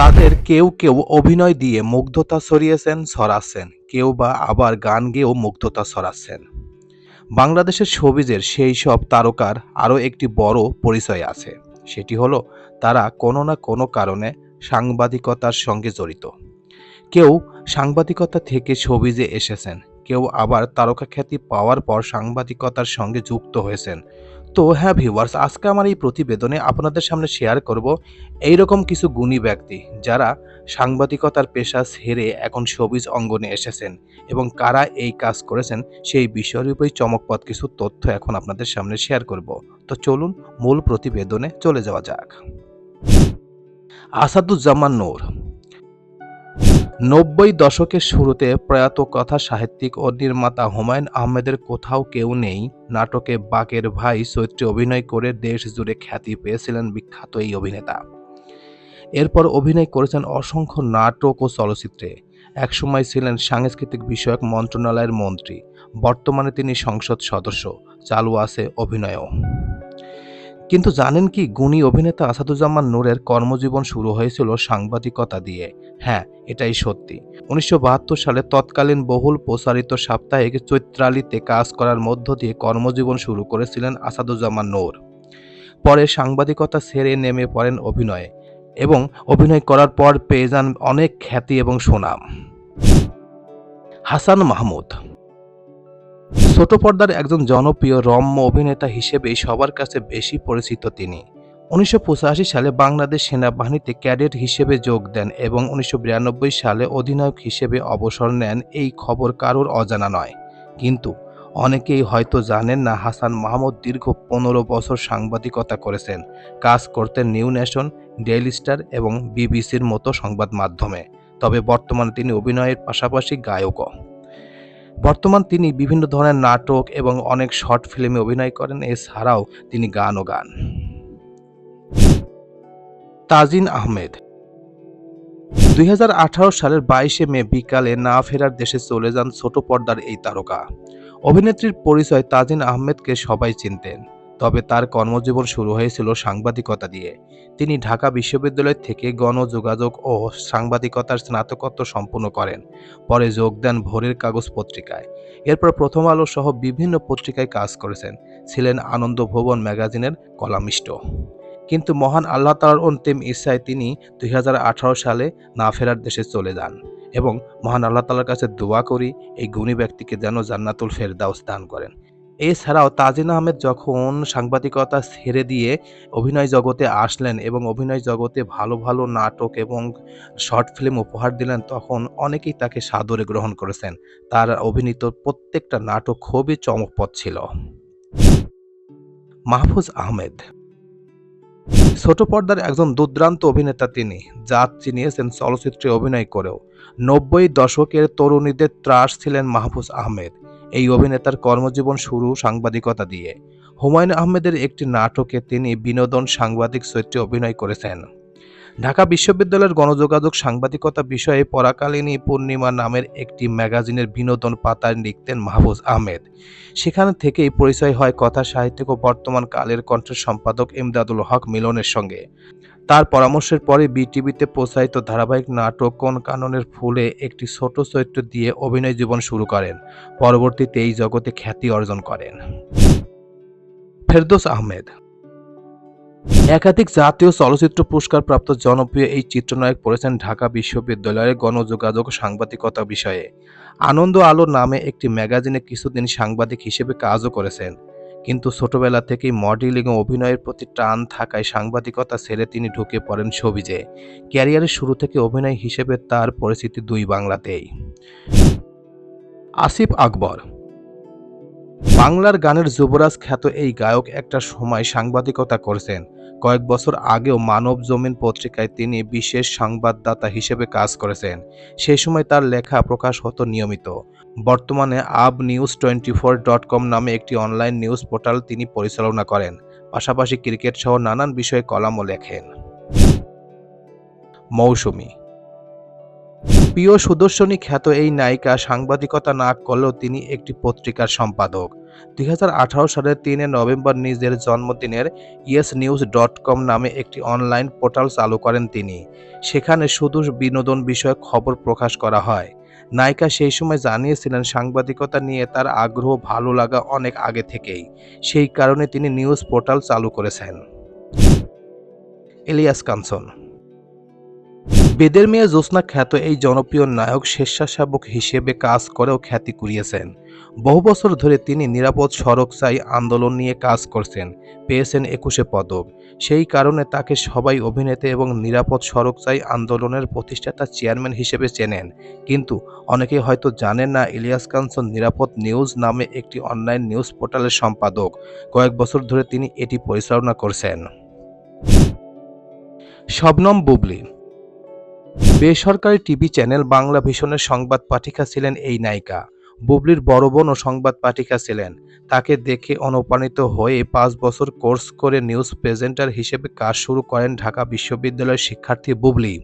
তাদের কেউ কেউ অভিনয় দিয়ে মুগ্ধতা ছড়িয়েছেন, ছড়াচ্ছেন। কেউ বা আবার গান গেয়েও মুগ্ধতা ছড়াচ্ছেন। বাংলাদেশের ছবিজের সেই সব তারকার আরও একটি বড় পরিচয় আছে। সেটি হলো, তারা কোনো না কোনো কারণে সাংবাদিকতার সঙ্গে জড়িত। কেউ সাংবাদিকতা থেকে ছবিজে এসেছেন, কেউ আবার তারকা খ্যাতি পাওয়ার পর সাংবাদিকতার সঙ্গে যুক্ত হয়েছেন। তো হ্যাঁ ভিউয়ার্স আজকে আমার এই প্রতিবেদনে আপনাদের সামনে শেয়ার করব এই রকম কিছু গুণী ব্যক্তি যারা সাংবাদিকতার পেশা ছেড়ে এখন সবিজ অঙ্গনে এসেছেন এবং কারা এই কাজ করেছেন সেই বিষয়ের উপরই চমকপদ কিছু তথ্য এখন আপনাদের সামনে শেয়ার করব। তো চলুন মূল প্রতিবেদনে চলে যাওয়া যাক। আসাদুজ্জামান নূর নব্বই দশকের শুরুতে প্রয়াত কথা সাহিত্যিক ও নির্মাতা হুমায়ুন আহমেদের কোথাও কেউ নেই। নাটকে বাকের ভাই চৈত্রে অভিনয় করে দেশ জুড়ে খ্যাতি পেয়েছিলেন বিখ্যাত এই অভিনেতা। এরপর অভিনয় করেছেন অসংখ্য নাটক ও চলচ্চিত্রে। একসময় ছিলেন সাংস্কৃতিক বিষয়ক মন্ত্রণালয়ের মন্ত্রী। বর্তমানে তিনি সংসদ সদস্য। চালু আছে অভিনয়ও। কিন্তু জানেন কি, গুণী অভিনেতা আসাদুজ্জামান নূরের কর্মজীবন শুরু হয়েছিল সাংবাদিকতা দিয়ে। হ্যাঁ এটাই সত্যি। উনিশশো বাহাত্তর সালে তৎকালীন বহুল প্রচারিত সাপ্তাহিক চৈত্রালিতে কাজ করার মধ্য দিয়ে কর্মজীবন শুরু করেছিলেন আসাদুজ্জামান নূর। পরে সাংবাদিকতা ছেড়ে নেমে পড়েন অভিনয়ে এবং অভিনয় করার পর পেয়ে যান অনেক খ্যাতি এবং সুনাম। হাসান মাহমুদ ছোট পর্দার একজন জনপ্রিয় রম্য অভিনেতা হিসেবেই সবার কাছে বেশি পরিচিত তিনি। উনিশশো পঁচাশি সালে বাংলাদেশ সেনাবাহিনীতে ক্যাডেট হিসেবে যোগ দেন এবং উনিশশো বিরানব্বই সালে অধিনায়ক হিসেবে অবসর নেন, এই খবর কারোর অজানা নয়। কিন্তু অনেকেই হয়তো জানেন না, হাসান মাহমুদ দীর্ঘ পনেরো বছর সাংবাদিকতা করেছেন, কাজ করতেন নিউ ন্যাশন ডেইলি স্টার এবং বিবিসির মতো সংবাদ মাধ্যমে। তবে বর্তমানে তিনি অভিনয়ের পাশাপাশি গায়কও। বর্তমান তিনি বিভিন্ন ধরনের নাটক এবং অনেক শর্ট ফিল্মে অভিনয় করেন, এছাড়াও তিনি গানও গান। তাজিন আহমেদ। দুই হাজার আঠারো সালের বাইশে মে বিকালে না ফেরার দেশে চলে যান ছোট পর্দার এই তারকা। অভিনেত্রীর পরিচয় তাজিন আহমেদকে সবাই চিনতেন। তবে তার কর্মজীবন শুরু হয়েছিল সাংবাদিকতা দিয়ে। তিনি ঢাকা বিশ্ববিদ্যালয় থেকে গণযোগাযোগ ও সাংবাদিকতার স্নাতকোত্তর সম্পূর্ণ করেন। পরে যোগ দেন ভোরের কাগজ পত্রিকায়। এরপর প্রথম আলো সহ বিভিন্ন পত্রিকায় কাজ করেছেন। ছিলেন আনন্দ ভুবন ম্যাগাজিনের কলামিষ্ট। কিন্তু মহান আল্লাহ তালার অন্তিম ইচ্ছায় তিনি দুই হাজার আঠারো সালে না ফেরার দেশে চলে যান এবং মহান আল্লাহ তালার কাছে দোয়া করি, এই গুণী ব্যক্তিকে যেন জান্নাতুল ফেরদাউস দান করেন। এছাড়াও তাজিন আহমেদ যখন সাংবাদিকতা ছেড়ে দিয়ে অভিনয় জগতে আসলেন এবং অভিনয় জগতে ভালো ভালো নাটক এবং শর্ট ফিল্ম উপহার দিলেন, তখন অনেকেই তাকে সাদরে গ্রহণ করেছেন। তার অভিনীত প্রত্যেকটা নাটক খুবই চমকপদ ছিল। মাহফুজ আহমেদ ছোট পর্দার একজন দুর্দান্ত অভিনেতা তিনি জাত চিনিয়েছেন চলচ্চিত্রে অভিনয় করেও। নব্বই দশকের তরুণীদের ত্রাস ছিলেন মাহফুজ আহমেদ। এই অভিনেতার কর্মজীবন শুরু সাংবাদিকতা দিয়ে। হুমায়ুন আহমেদের একটি নাটকে তিনি বিনোদন, সাংবাদিক চরিত্রে অভিনয় করেছেন। ঢাকা বিশ্ববিদ্যালয়ের গণযোগাযোগ সাংবাদিকতা বিষয়ে পরাকালীনী পূর্ণিমা নামের একটি ম্যাগাজিনের বিনোদন পাতায় লিখতেন মাহফুজ আহমেদ। সেখান থেকেই পরিচয় হয় কথা সাহিত্যিক ও বর্তমান কালের কণ্ঠের সম্পাদক ইমদাদুল হক মিলনের সঙ্গে। তার পরামর্শের পরে বিটিভিতে প্রচারিত ধারাবাহিক নাটক কোন কাননের ফুলে একটি ছোট চরিত্র দিয়ে অভিনয় জীবন শুরু করেন, পরবর্তীতে এই জগতে খ্যাতি অর্জন করেন। ফেরদোস আহমেদ একাধিক জাতীয় চলচ্চিত্র পুরস্কার প্রাপ্ত জনপ্রিয় এই চিত্রনায়ক পড়েছেন ঢাকা বিশ্ববিদ্যালয়ের গণযোগাযোগ সাংবাদিকতা বিষয়ে। আনন্দ আলো নামে একটি ম্যাগাজিনে কিছুদিন সাংবাদিক হিসেবে কাজও করেছেন। কিন্তু ছোটবেলা থেকেই মডেলিং এবং অভিনয়ের প্রতি টান থাকায় সাংবাদিকতা ছেড়ে তিনি ঢুকে পড়েন ছবিজে ক্যারিয়ারের শুরু থেকে অভিনয় হিসেবে তার পরিচিতি দুই বাংলাতেই। আসিফ আকবর বাংলার গানের যুবরাজ খ্যাত এই গায়ক একটা সময় সাংবাদিকতা করেছেন। কয়েক বছর আগেও মানব জমিন পত্রিকায় তিনি বিশেষ সংবাদদাতা হিসেবে কাজ করেছেন। সেই সময় তার লেখা প্রকাশ হতো নিয়মিত। বর্তমানে আব news twenty four dot com নামে একটি অনলাইন নিউজ পোর্টাল তিনি পরিচালনা করেন। পাশাপাশি ক্রিকেট সহ নানান বিষয়ে কলামও লেখেন। মৌসুমী প্রিয় সুদর্শনী খ্যাত এই নায়িকা সাংবাদিকতা না করলেও তিনি একটি পত্রিকার সম্পাদক। দুই হাজার আঠারো সালের তিনে নভেম্বর নিজের জন্মদিনের ইয়েস নিউজ ডট কম নামে একটি অনলাইন পোর্টাল চালু করেন তিনি। সেখানে শুধু বিনোদন বিষয়ক খবর প্রকাশ করা হয়। নায়িকা সেই সময় জানিয়েছিলেন, সাংবাদিকতা নিয়ে তার আগ্রহ, ভালো লাগা অনেক আগে থেকেই। সেই কারণে তিনি নিউজ পোর্টাল চালু করেছেন। এলিয়াস কাঞ্চন বেদের মেয়ে জ্যোৎস্না খ্যাত এই জনপ্রিয় নায়ক স্বেচ্ছাসেবক হিসেবে কাজ করেও খ্যাতি কুড়িয়েছেন। বহু বছর ধরে তিনি নিরাপদ সড়ক চাই আন্দোলন নিয়ে কাজ করছেন, পেয়েছেন একুশে পদক। সেই কারণে তাকে সবাই অভিনেতা এবং নিরাপদ সড়ক চাই আন্দোলনের প্রতিষ্ঠাতা চেয়ারম্যান হিসেবে চেনেন। কিন্তু অনেকে হয়তো জানেন না, ইলিয়াস কাঞ্চন নিরাপদ নিউজ নামে একটি অনলাইন নিউজ পোর্টালের সম্পাদক। কয়েক বছর ধরে তিনি এটি পরিচালনা করছেন। শবনম বুবলি বেসরকারি টিভি চ্যানেল বাংলা ভিশনের সংবাদ পাঠিকা ছিলেন এই নায়িকা। বুবলির বড় বোন ও সংবাদ পাঠিকা ছিলেন। তাকে দেখে অনুপ্রাণিত হয়ে পাঁচ বছর কোর্স করে নিউজ প্রেজেন্টার হিসেবে কাজ শুরু করেন ঢাকা বিশ্ববিদ্যালয়ের শিক্ষার্থী বুবলি।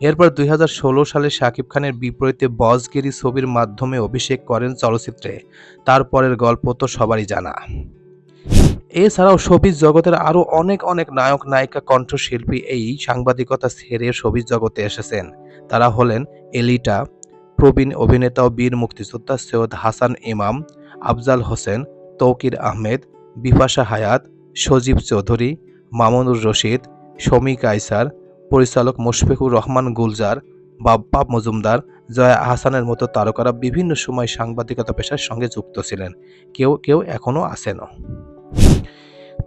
এরপর দুই হাজার ষোলো সালে শাকিব খানের বিপরীতে বসগিরি ছবির মাধ্যমে অভিষেক করেন চলচ্চিত্রে। তারপরের গল্প তো সবারই জানা। এছাড়াও শোবিজ জগতের আরও অনেক অনেক নায়ক, নায়িকা, কণ্ঠশিল্পী এই সাংবাদিকতা ছেড়ে শোবিজ জগতে এসেছেন। তারা হলেন এলিটা, প্রবীণ অভিনেতা ও বীর মুক্তিযোদ্ধা সৈয়দ হাসান ইমাম, আফজাল হোসেন, তৌকির আহমেদ, বিপাশা হায়াত, সজীব চৌধুরী, মামুনুর রশিদ, শমী কায়সার, পরিচালক মুশফিকুর রহমান গুলজার বাপ্পা মজুমদার, জয়া আহসানের মতো তারকারা বিভিন্ন সময় সাংবাদিকতা পেশার সঙ্গে যুক্ত ছিলেন। কেউ কেউ এখনও আছেনও।